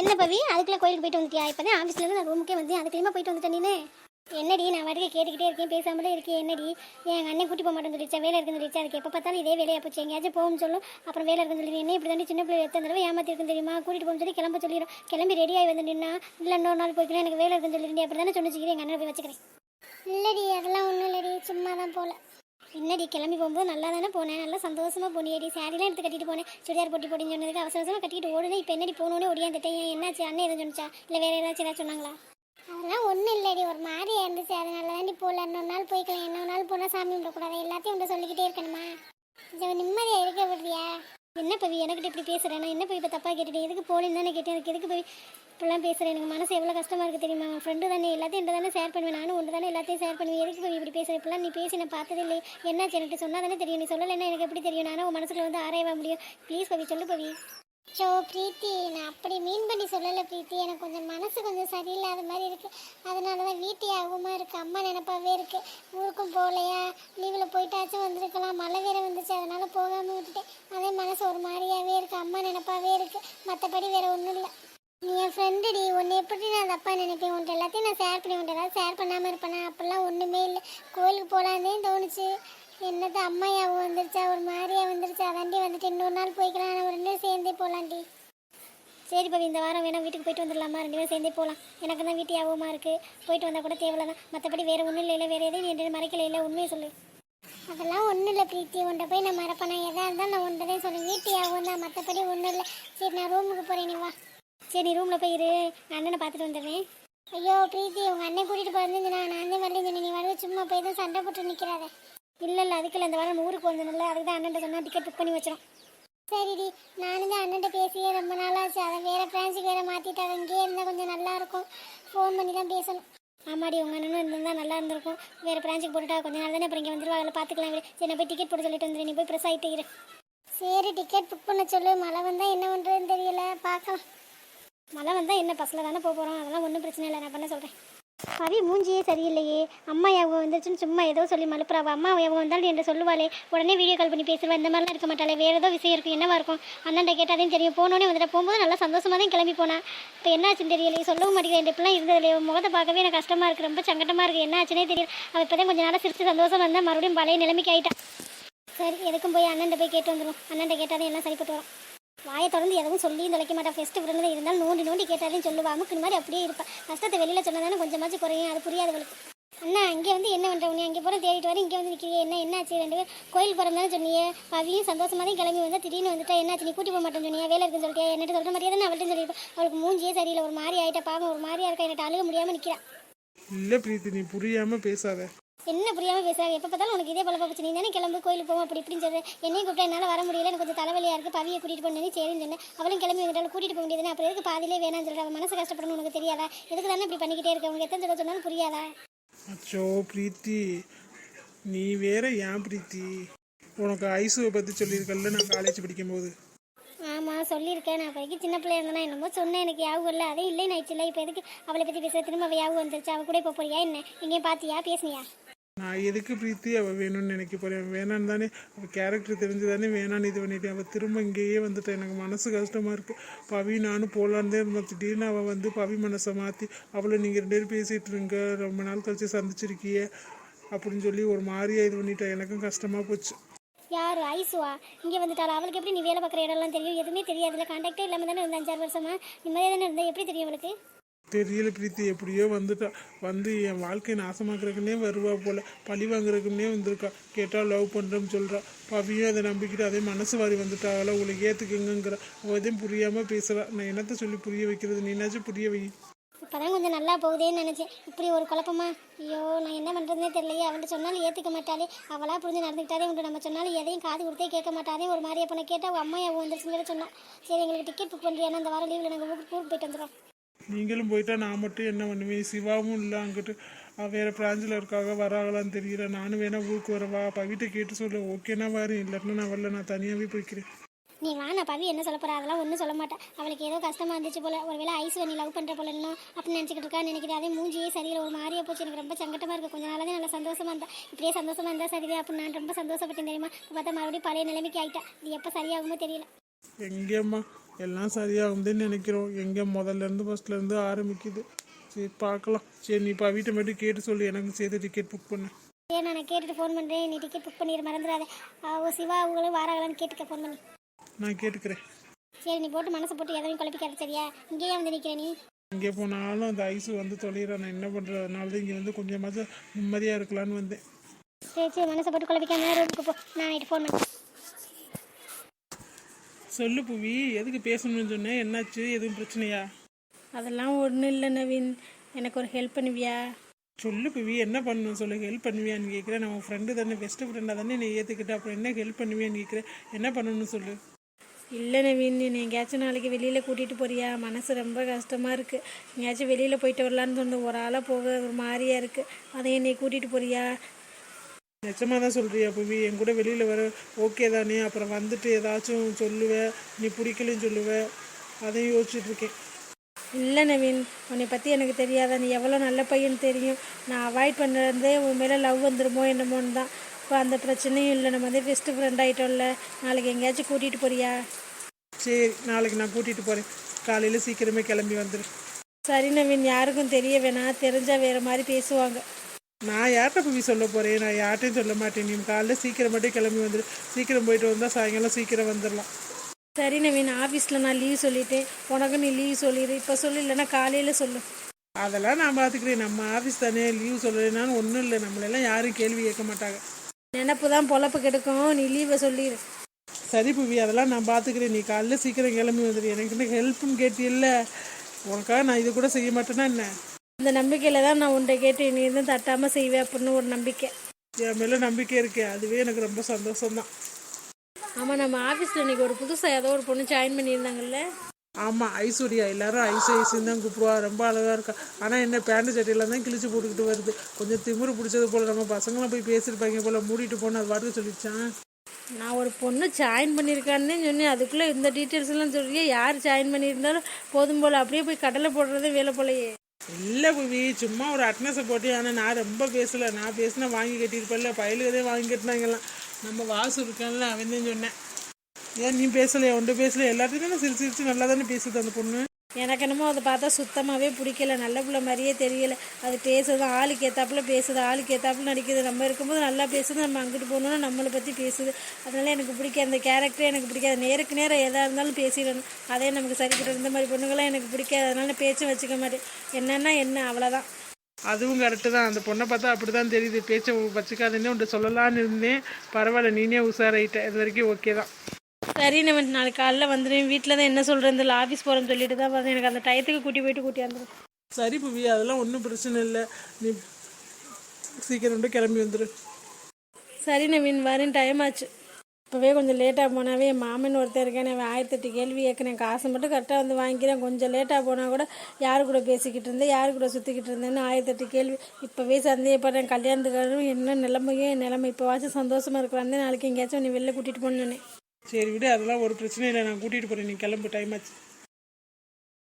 என்ன பவி? அதுக்குள்ள கோயிலுக்கு போயிட்டு வந்துட்டியா? இப்பதான் ஆஃபீஸ்ல இருந்து நான் ரூமுக்கே வந்து அதுக்குள்ளேயுமா போயிட்டு வந்துட்டேன் என்னடி நான் வரைக்கும் கேட்டுக்கிட்டே இருக்கேன் பேசாமலே இருக்கேன் என்னடி? என் அண்ணன் கூட்டி போக மாட்டேன்னு சொல்லிச்சா வேலை இருக்குன்னு சொல்லிச்சா அதுக்கு எப்போ பார்த்தாலும் இதே வேலையாக போச்சு. எங்கேயாச்சும் போகும் சொல்லும். அப்புறம் வேலை இருக்குன்னு சொல்லி என்ன இப்படி தாண்டி சின்ன பிள்ளை எத்தனை தடவை ஏமாத்திருக்குன்னு தெரியுமா? கூட்டிட்டு போகும் சொல்லி கிளம்ப சொல்லிடும் கிளம்பி ரெடியாகி வந்து நின்னா இல்லை இன்னொரு நாள் போய்க்கலாம் எனக்கு வேலை இருக்குன்னு சொல்லிட்டு அப்படி தானே சொன்னிச்சுக்கிறேன். எங்கள் அண்ணன் போய் வச்சுக்கிறேன். இல்லடி அதெல்லாம் ஒன்றும் இல்லடி. சும்மா தான் போல. என்னடி கிளம்பி போகும்போது நல்லா தானே போனேன் நல்லா சந்தோஷமா போனியடி. சாரிலாம் எடுத்து கட்டிட்டு போனேன் சுடிதார் போட்டி போட்டின்னு சொன்னதுக்கு அவசர அவசரமா கட்டிட்டு ஓடுனே இப்போ என்னடி போனோடனே ஒடியாந்துட்டேன் என்னாச்சு? அண்ணன் எதுவும் சொன்னிச்சா? இல்லை வேற ஏதாச்சும் ஏதாச்சும் சொன்னாங்களா? அதெல்லாம் ஒன்றும் இல்லடி. ஒரு மாதிரியா இருந்துச்சு. அதனால தாண்டி போகல. இன்னொரு நாள் போய்க்கலாம். இன்னொரு நாள் போனால் சாமி விடக்கூடாது எல்லாத்தையும் உண்ட சொல்லிக்கிட்டே இருக்கணுமா? கொஞ்சம் நிம்மதியாக இருக்க விடுறியா? என்ன பவி? எனக்கிட்ட இப்படி பேசுகிறேன் நான் என்ன போய் இப்போ தப்பாக கேட்டுட்டேன்? எதுக்கு போகலன்னு தானே கேட்டேன். எனக்கு எதுக்கு போய் இப்படிலாம் பேசுகிறேன் எனக்கு மனசு எவ்வளோ கஷ்டமாக இருக்குது தெரியுமா? ஃப்ரெண்டு தானே. எல்லாத்தையும் என்கிட்ட தானே ஷேர் பண்ணுவேன் நானும் ஒன்று தானே எல்லாத்தையும் ஷேர் பண்ணுவேன் பேசுகிறேன் நீ பேசி நான் பார்த்ததே இல்லை என்னாச்சு? எனக்கு சொன்னால் தானே தெரியும். நீ சொல்லலைன்னா எனக்கு எப்படி தெரியும்? நானும் உன் மனசில் வந்து ஆராயவா முடியும்? ப்ளீஸ் பவி சொல்லு பவி. ஸோ பிரீத்தி நான் அப்படி மீன் பண்ணி சொல்லலை பிரீத்தி. எனக்கு கொஞ்சம் மனசு கொஞ்சம் சரியில்லாத மாதிரி இருக்கு. அதனால தான் வீட்டே ஆகுமா இருக்கு. அம்மா நினப்பாவே இருக்கு. ஊருக்கும் போகலையா? லீவில் போயிட்டாச்சும் வந்திருக்கலாம். மழை வேற வந்துச்சு. அதனால போகாமல் விட்டுட்டேன். அதே மனசு ஒரு மாதிரியாவே இருக்கு. அம்மா நினப்பாவே இருக்கு. மற்றபடி வேற ஒன்றும் இல்லை. நீ என் ஃப்ரெண்டுடி உன்னை எப்படி நான் தப்பா நினைப்பேன்? உன்ட்ட எல்லாத்தையும் நான் ஷேர் பண்ணி உன்ட்ட ஏதாவது ஷேர் பண்ணாமல் இருப்பேனா? அப்போல்லாம் ஒன்றுமே இல்லை. கோயிலுக்கு போகலான்னே தோணுச்சு. என்னது அம்மையாவும் வந்துருச்சா? ஒரு மாதிரியா வந்துருச்சு? அதாண்டி வந்துட்டு இன்னொரு நாள் போய்க்கலாம். ஆனால் ரெண்டு பேரும் சேர்ந்தே போகலாண்டி சரி பவி இந்த வாரம் வேணா வீட்டுக்கு போயிட்டு வந்துடலாமா? ரெண்டு பேரும் சேர்ந்தே போகலாம் எனக்கு தான் வீட்டு ஞாபகமாக இருக்குது போயிட்டு வந்தால் கூட தேவையில்ல தான் மற்றபடி வேறு ஒன்றும் இல்லை வேறு எதையும் நீ மறைக்கல இல்லை. உண்மையை சொல்லு. அதெல்லாம் ஒன்றும் இல்லை பிரீத்தி. உன்ட்ட போய் நான் மறப்பேன்? எதாக இருந்தாலும் நான் உன்ட்ட தான் சொல்லுவேன். வீட்டு ஞாபகம் தான் மற்றபடி ஒன்றும் இல்லை. சரி நான் ரூமுக்கு போகிறேன் நீ வா. சரி நீ ரூமில் போய் இரு. நான் அண்ணனை பார்த்துட்டு வந்துடுறேன். ஐயோ பிரீத்தி உங்கள் அண்ணன் கூட்டிகிட்டு போயிருந்தேன் நான் நான் தான் வரலன்னு நீ வரது சும்மா போய் தான் சண்டை போட்டு நிற்கிறாத இல்லை இல்லை அதுக்கு இல்லை இந்த வாரம் ஊருக்கு வந்தோம்ல அதுக்கு தான் அண்ணன் சொன்னால் டிக்கெட் புக் பண்ணி வச்சிடும் சரிடி நானும் தான் அண்ணன்ட்ட பேசியே ரொம்ப நாளாச்சு. அதை வேற பிரான்ச்சுக்கு வேற மாற்றிட்டாங்க இங்கேயே இருந்தால் கொஞ்சம் நல்லா இருக்கும். ஃபோன் பண்ணி தான் பேசணும். ஆமாடி உங்கள் அண்ணனும் இருந்தால் நல்லா இருந்திருக்கும். வேறு பிரான்ச்சுக்கு போட்டுட்டா கொஞ்ச நாள் தானே அப்புறம் இங்கே வந்துருவா. அதில் பார்த்துக்கலாம் சரி நான் போய் டிக்கெட் போட்டு சொல்லிட்டு வந்துடு நீ போய் ப்ரெஸ் ஆகிட்டு சரி டிக்கெட் புக் பண்ண சொல்லு. மழை வந்தால் என்ன பண்ணுறதுன்னு தெரியல. பார்க்கலாம். மழை வந்தால் என்ன பஸ்ஸில் தானே போக போகிறோம் அதெல்லாம் ஒன்றும் பிரச்சனை இல்லை நான் பண்ண சொல்கிறேன் பவி மூஞ்சியே சரியில்லையே. அம்மா ஞாபகம் வந்துருச்சுன்னு சும்மா ஏதோ சொல்லி மலுப்புறாவா. அம்மா ஞாபகம் வந்தாலும் என்று சொல்லுவாளே? உடனே வீடியோ கால் பண்ணி பேசுவேன் இந்த மாதிரிலாம் இருக்க மாட்டாளே. வேறு ஏதோ விஷயம் இருக்கும். என்னவா இருக்கும்? அண்ணன்ட்ட கேட்டாதையும் தெரியும். போனோடனே வந்துட்டு. போகும்போது நல்லா சந்தோஷமாக தான் கிளம்பி போனேன் இப்போ என்னாச்சுன்னு தெரியல சொல்லவும் மாட்டேங்கிறேன் இப்படிலாம் இருந்ததில்லையே முகத்தை பார்க்கவே எனக்கு கஷ்டமாக இருக்குது ரொம்ப சங்கடமாக இருக்குது என்னாச்சுனே தெரியல. அவள் இப்போ தான் கொஞ்சம் நாளாக சிரித்து சந்தோஷம் வந்தால் மறுபடியும் பழைய நிலைமைக்கு ஆயிட்டா. சரி எதுக்கும் போய் அண்ணன்ட்ட போய் கேட்டு வந்துடும் அண்ணன்ட்ட கேட்டாதான் எல்லாம் சரிப்பட்டு வரும். வாயை தொடர்ந்து எதுவும் சொல்லி தொலைக்க மாட்டா. ஃபஸ்ட்டு விருந்தது இருந்தாலும் நோண்டி நோண்டி கேட்டாலும் சொல்லுவா அமுக்கு மாதிரி அப்படியே இருப்பேன் கஷ்டத்தை வெளியில் சொன்னதானே கொஞ்சமாச்சும் குறையும். அது புரியாதவளுக்கு அண்ணா இங்கே வந்து என்ன பண்ணுற நீ அங்கே போகிற தேடிட்டு வர இங்கே வந்து நிற்கிறீங்க என்ன என்னாச்சு? ரெண்டு பேர் கோயில் போகிறதானே சொன்னீங்க. பவியும் சந்தோஷமா தான் கிளம்பி வந்தால் திடீர்னு வந்துட்டா. என்னாச்சு? நீ கூட்டி போக மாட்டேன்னு சொன்னியா வேலை இருக்குன்னு சொல்லிட்டு என்னட்டு சொல்கிற மாதிரியே தான் அவள்கிட்ட சொல்லியிருப்பா. அவளுக்கு மூஞ்சியே சரியில்லை. ஒரு மாதிரி ஆயிட்டா. பாவம் ஒரு மாதிரியா இருக்கா. என்கிட்ட அழுக முடியாமல் நிற்கிறா இல்லை பிரீத்தி நீ புரியாமல் பேசாத. என்ன புரியாம பேசுறாங்க? எப்போ பார்த்தாலும் உனக்கு இதே போல போச்சு. நீ தானே கிளம்பு கோயிலுக்கு போவோம் அப்படி இப்படின்னு சொல்ற. என்னையும் கூப்பிட்டா என்னால் வர முடியல எனக்கு கொஞ்சம் தலைவலியா இருக்கு பவியை கூட்டிட்டு போனேன் சரின்னு சொன்னேன் அவளும் கிளம்பி வந்துட்டாலும் கூட்டிட்டு போக முடியாது அப்புறம் எதுக்கு பாதியிலே வேணாம்னு சொல்ற? அவன் மனசு கஷ்டப்படணும் உனக்கு தெரியாதா? எதுக்கு தானே இப்படி பண்ணிக்கிட்டே இருக்க? உனக்கு எத்தனை தடவை சொன்னாலும் புரியாதா? அச்சோ பிரீத்தி. நீ வேற ஏன் பிரீத்தி? உனக்கு ஐசுவை பற்றி சொல்லியிருக்கல்ல நான் காலேஜ் படிக்கும்போது. ஆமா சொல்லியிருக்கேன். நான் இப்போதைக்கு சின்ன பிள்ளையா இருந்தேனா என்னமோ சொன்னேன். எனக்கு யாவும் இல்லை அதே இல்லை ஆயிடுச்சுல இப்போ எதுக்கு அவளை பற்றி பேச? திரும்ப அவள் யாவும் வந்துருச்சு? அவள் கூட இப்போ போறியா என்ன? எங்கேயும் பார்த்தியா பேசுனியா? நான் எதுக்கு பிரீத்தி? அவள் வேணும்னு நினைக்க போகிறேன் வேணான்னு தானே அவள் கேரக்டர் தெரிஞ்சு தானே வேணான்னு இது பண்ணிட்டேன். அவள் திரும்ப இங்கேயே வந்துட்டேன் எனக்கு மனசு கஷ்டமாக இருக்குது பவி நானும் போகலான்னு தான் இருந்தோம். திடீர்னு அவள் வந்து பவி மனசை மாற்றி அவளை நீங்கள் ரெண்டு பேரும் பேசிகிட்டு இருங்க. ரொம்ப நாள் கழிச்சு சந்திச்சிருக்கியே அப்படின்னு சொல்லி ஒரு மாதிரியா இது பண்ணிட்டேன் எனக்கும் கஷ்டமாக போச்சு. யார்? ஐசுவா? இங்கே வந்துட்டாளா? அவளுக்கு எப்படி நீ வேலை பார்க்குற இடம்லாம் தெரியும்? எதுவுமே தெரியாதுல்ல. கான்டாக்டே இல்லாமல் தானே இருந்த அஞ்சாறு வருஷமா? நிம்மதியாக தானே இருந்தால் எப்படி தெரியும் அவளுக்கு? தெரியல பிரீத்தி எப்படியோ வந்துட்டா. வந்து என் வாழ்க்கையை நாசமாக்குறதுக்குன்னே வருவா போல. பழி வாங்குறதுக்குன்னே வந்திருக்கா. கேட்டால் லவ் பண்ணுறேன்னு சொல்கிறா பவியும் அதை நம்பிக்கிட்டு அதே மனசு வாரி வந்துட்டாங்களா உங்களை ஏற்றுக்குங்கிறா அவள் எதையும் புரியாமல் பேசுகிறா நான் என்னத்த சொல்லி புரிய வைக்கிறது? நீனாச்சும் புரிய வை. இப்போதான் கொஞ்சம் நல்லா போகுதேன்னு நினச்சேன். இப்படி ஒரு குழப்பமா? ஐயோ நான் என்ன பண்ணுறதுனே தெரியலையே. அவன்கிட்ட சொன்னாலும் ஏற்றுக்க மாட்டாளே. அவளாக புரிஞ்சு நடந்துக்கிட்டாதே உண்டு நம்ம சொன்னாலும் எதையும் காது கொடுத்தே கேட்க மாட்டாதே. ஒரு மாதிரி அப்போ நான் கேட்டால் அவள் அம்மா அவன் வந்துருச்சுன்னு சொன்னான். சரி எங்களுக்கு டிக்கெட் புக் பண்ணுறியா அந்த வாரம் லீவில் நாங்கள் ஊருக்கு ஊருக்கு போயிட்டு வந்துடுறோம். நீங்களும் போயிட்டா நான் மட்டும் என்ன பண்ணுவேன்? சிவாவும் இல்லை அங்கிட்டு வேற பிராஞ்சில் இருக்காக வராங்களான்னு தெரியல. நானும் வேணா ஊருக்கு வரவா? பவிட்ட கேட்டு சொல்லு. ஓகேனா வரேன் இல்லைன்னா நான் வரல. நான் தனியாகவே போய்க்கிறேன். நீ வா நான் பவி என்ன சொல்ல போறா? அதெல்லாம் ஒன்றும் சொல்ல மாட்டேன் அவளுக்கு ஏதோ கஷ்டமா இருந்துச்சு போல. ஒருவேளை ஐஸ் நீ லவ் பண்ணுற போல இன்னும் அப்படின்னு நினச்சிக்கிட்டு இருக்கான்னு நினைக்கிறேன். அதே மூஞ்சியே சரியில்லை. ஒரு மாதிரியா போச்சு. எனக்கு ரொம்ப சங்கட்டமா இருக்கு. கொஞ்ச நாளாவே நல்லா சந்தோஷமா இருந்தா. இப்படியே சந்தோஷமா இருந்தா சரிதான் அப்படின்னு நான் ரொம்ப சந்தோஷப்பட்டேன் தெரியுமா? பார்த்தா மறுபடியும் பழைய நிலைமைக்கு ஆயிட்டா. இது எப்போ சரியாகுமோ தெரியல. எங்கேம்மா எல்லாம் சரியாகுதுன்னு நினைக்கிறோம். எங்கே முதல்ல இருந்து ஃபர்ஸ்ட்ல இருந்து ஆரம்பிக்குது. சரி பார்க்கலாம். சரி நீ இப்போ வீட்டை மட்டும் கேட்டு சொல்லி. எனக்கு சேர்த்து டிக்கெட் புக் பண்ணு. ஏன் நான் கேட்டுட்டு ஃபோன் பண்ணுறேன் நீ டிக்கெட் புக் பண்ணிடு மறந்துடாத. அவ சிவா அவங்களும் வாராங்களான்னு கேட்டுக்க ஃபோன் பண்ணி. நான் கேட்டுக்கிறேன். சரி நீ போட்டு மனசை போட்டு எதையும் குழப்பிக்காத சரியா? இங்கேயே வந்து நிற்கிற நீ. இங்கே போனாலும் அந்த ஐஸ் வந்து தொலைகிறேன் நான் என்ன பண்ணுறது அதனால தான் இங்கே வந்து கொஞ்சமாவது நிம்மதியாக இருக்கலான்னு வந்தேன். சரி சரி மனசை போட்டு குழப்பிக்காம ரூமுக்கு போ. நான் நைட்டு ஃபோன் பண்ணேன் சொல்லு புவி எதுக்கு பேசணும்னு சொன்னேன் என்னாச்சு? எதுவும் பிரச்சனையா? அதெல்லாம் ஒன்றும் இல்லை நவீன். எனக்கு ஒரு ஹெல்ப் பண்ணுவியா? சொல்லு புவி என்ன பண்ணணும் சொல்லு? ஹெல்ப் பண்ணுவியான்னு கேட்குறேன் உன் ஃப்ரெண்டு தானே பெஸ்ட் ஃப்ரெண்டாக தானே நீ ஏற்றுக்கிட்ட அப்புறம் என்ன ஹெல்ப் பண்ணுவியான்னு கேட்குறேன் என்ன பண்ணணும்னு சொல்லு? இல்லை நவீன் நீ எங்கேயாச்சும் நாளைக்கு வெளியில் கூட்டிகிட்டு போறியா? மனசு ரொம்ப கஷ்டமாக இருக்குது எங்கேயாச்சும் வெளியில் போயிட்டு வரலான்னு தோணுது ஒரு ஆளாக போக ஒரு மாதிரியா இருக்குது அதையும் நீ கூட்டிகிட்டு போறியா? நிஜமாக தான் சொல்கிறியா புவி என் கூட வெளியில் வர ஓகே தானே. அப்புறம் வந்துட்டு ஏதாச்சும் சொல்லுவேன் நீ பிடிக்கலன்னு சொல்லுவேன் அதையும் யோசிச்சுட்டு இருக்கேன். இல்லை நவீன் உன்னை பற்றி எனக்கு தெரியாதா? நீ எவ்வளோ நல்ல பையன் தெரியும். நான் அவாய்ட் பண்ணுறதே உன் மேலே லவ் வந்துருமோ என்னமோன்னு தான். இப்போ அந்த பிரச்சனையும் இல்லை. நம்ம வந்து பெஸ்ட்டு ஃப்ரெண்ட் ஆகிட்டோம்ல நாளைக்கு எங்கேயாச்சும் கூட்டிகிட்டு போறியா? சரி நாளைக்கு நான் கூட்டிகிட்டு போகிறேன் காலையில் சீக்கிரமே கிளம்பி வந்துடு சரி நவீன் யாருக்கும் தெரிய வேணாம். தெரிஞ்சால் வேறு மாதிரி பேசுவாங்க. நான் யார்கிட்ட புவி சொல்ல போகிறேன் நான் யார்கிட்டையும் சொல்ல மாட்டேன். நீ காலைல சீக்கிரம் மட்டும் கிளம்பி வந்துடு சீக்கிரம் போயிட்டு வந்தால் சாயங்காலம் சீக்கிரம் வந்துடலாம் சரி நவீன் ஆஃபீஸில் நான் லீவ் சொல்லிட்டேன். உனக்கு நீ லீவ் சொல்லிடு. இப்போ சொல்லு இல்லைன்னா காலையில் சொல்லு. அதெல்லாம் நான் பார்த்துக்கிறேன் நம்ம ஆஃபீஸ் தானே. லீவ் சொல்லலைனாலும் ஒன்றும் இல்லை. நம்மளெல்லாம் யாரும் கேள்வி கேட்க மாட்டாங்க. நினப்பு தான் பொழப்பு கெடுக்கும். நீ லீவை சொல்லிடு சரி புவி அதெல்லாம் நான் பார்த்துக்கிறேன் நீ காலைல சீக்கிரம் கிளம்பி வந்துடு எனக்கு ஹெல்ப்னு கேட்டியல்ல. உனக்காக நான் இது கூட செய்ய மாட்டேன்னா என்ன? இந்த நம்பிக்கையில் தான் நான் உன்னை கேட்டு நீ எதுவும் தட்டாமல் செய்வேன் அப்படின்னு ஒரு நம்பிக்கை. என் மேலே நம்பிக்கை இருக்கு. அதுவே எனக்கு ரொம்ப சந்தோஷம்தான். ஆமாம் நம்ம ஆஃபீஸில் இன்னைக்கு ஒரு புதுசாக ஏதோ ஒரு பொண்ணு ஜாயின் பண்ணியிருந்தாங்கல்ல? ஆமாம் ஐஸ்வர்யா. எல்லாரும் ஐஸ் ஐஸ்ன்னு தான் கூப்பிடுவா. ரொம்ப அழகாக இருக்கா. ஆனால் என்ன பேண்ட் சட்டையெல்லாம் தான் கிழிச்சு போட்டுக்கிட்டு வருது. கொஞ்சம் திமிரு பிடிச்சது போல் நம்ம பசங்களாம் போய் பேசியிருப்பாங்க போல். மூடிட்டு போன அது வார்த்தை சொல்லிச்சான் நான் ஒரு பொண்ணு ஜாயின் பண்ணியிருக்கான்னு சொன்னேன். அதுக்குள்ளே இந்த டீட்டெயில்ஸ் எல்லாம் சொல்றியே. யார் ஜாயின் பண்ணியிருந்தாலும் போதும் போல். அப்படியே போய் கடலை போடுறதே வேலை போலையே. இல்லை புவி சும்மா ஒரு அட்னஸை போட்டு ஆனால் நான் ரொம்ப பேசலை. நான் பேசினா வாங்கி கட்டியிருப்பேன்ல. பயலுக்கதே வாங்கி கட்டினாங்கலாம் நம்ம வாசு இருக்கான்ல அவன் தான் சொன்னேன். ஏன் நீ பேசலையா? ஒன்று பேசலையா? எல்லாத்தையுமே நான் சிரிச்சு சிரிச்சு நல்லா தானே பேசுது அந்த பொண்ணு. எனக்கு என்னமோ அதை பார்த்தா சுத்தமாகவே பிடிக்கல. நல்ல பிள்ளை மாதிரியே தெரியல. அது பேசுது ஆளுக்கு ஏத்தாப்புல பேசுது ஆளுக்கு ஏத்தாப்புல நடிக்குது. நம்ம இருக்கும்போது நல்லா பேசுது நம்ம அங்கிட்டு போகணும்னா நம்மளை பற்றி பேசுது. அதனால எனக்கு பிடிக்காது. அந்த கேரக்டரே எனக்கு பிடிக்காது. நேருக்கு நேரம் எதாக இருந்தாலும் பேசிடணும். அதே நமக்கு சரிப்பட்டு இந்த மாதிரி பொண்ணுங்களாம் எனக்கு பிடிக்காது. அதனால பேச்சும் வச்சுக்க மாட்டேன். என்னன்னா என்ன அவ்வளோதான் அதுவும் கரெக்டு தான். அந்த பொண்ணை பார்த்தா அப்படி தான் தெரியுது. பேச்சை வச்சுக்காதுன்னு உன்ட்டு சொல்லலான்னு இருந்தேன். பரவாயில்ல நீனே உஷாராயிட்ட. இது வரைக்கும் ஓகே தான். சரி நம்ம நாளைக்கு காலைல வந்துடுவேன் வீட்டில் தான் என்ன சொல்கிறேன் இந்த ஆஃபீஸ் போகிறேன்னு சொல்லிட்டு தான் வரேன் எனக்கு அந்த டயத்துக்கு கூட்டி போயிட்டு கூட்டி வந்துடும் சரி புவி அதெல்லாம் ஒன்றும் பிரச்சனை இல்லை. நீ சீக்கிரம் கிளம்பி வந்துடு சரி நவீன் வரேன். டைம் ஆச்சு. இப்போவே கொஞ்சம் லேட்டாக போனாவே என் மாமன் ஒருத்தர் இருக்கேன் அவன் ஆயிரத்தெட்டு கேள்வி கேட்குறேன். காசை மட்டும் கரெக்டாக வந்து வாங்கிக்கிறேன். கொஞ்சம் லேட்டாக போனால் கூட யார் கூட பேசிக்கிட்டு இருந்தேன் யார் கூட சுற்றிக்கிட்டு இருந்தேன்னு ஆயிரத்தெட்டு கேள்வி. இப்போவே சந்தேகப்படுறேன். கல்யாணத்துக்காரரும் என்ன நிலைமையோ என் நிலைமை. இப்போவாச்சும் சந்தோஷமாக இருக்கிறாந்தே நாளைக்கு எங்கேயாச்சும் நீ வெளில கூட்டிகிட்டு போகணுன்னு சரி விடு அதெல்லாம் ஒரு பிரச்சனை இல்லை. நான் கூட்டிகிட்டு போகிறேன் நீ கிளம்பு. டைம் ஆச்சு.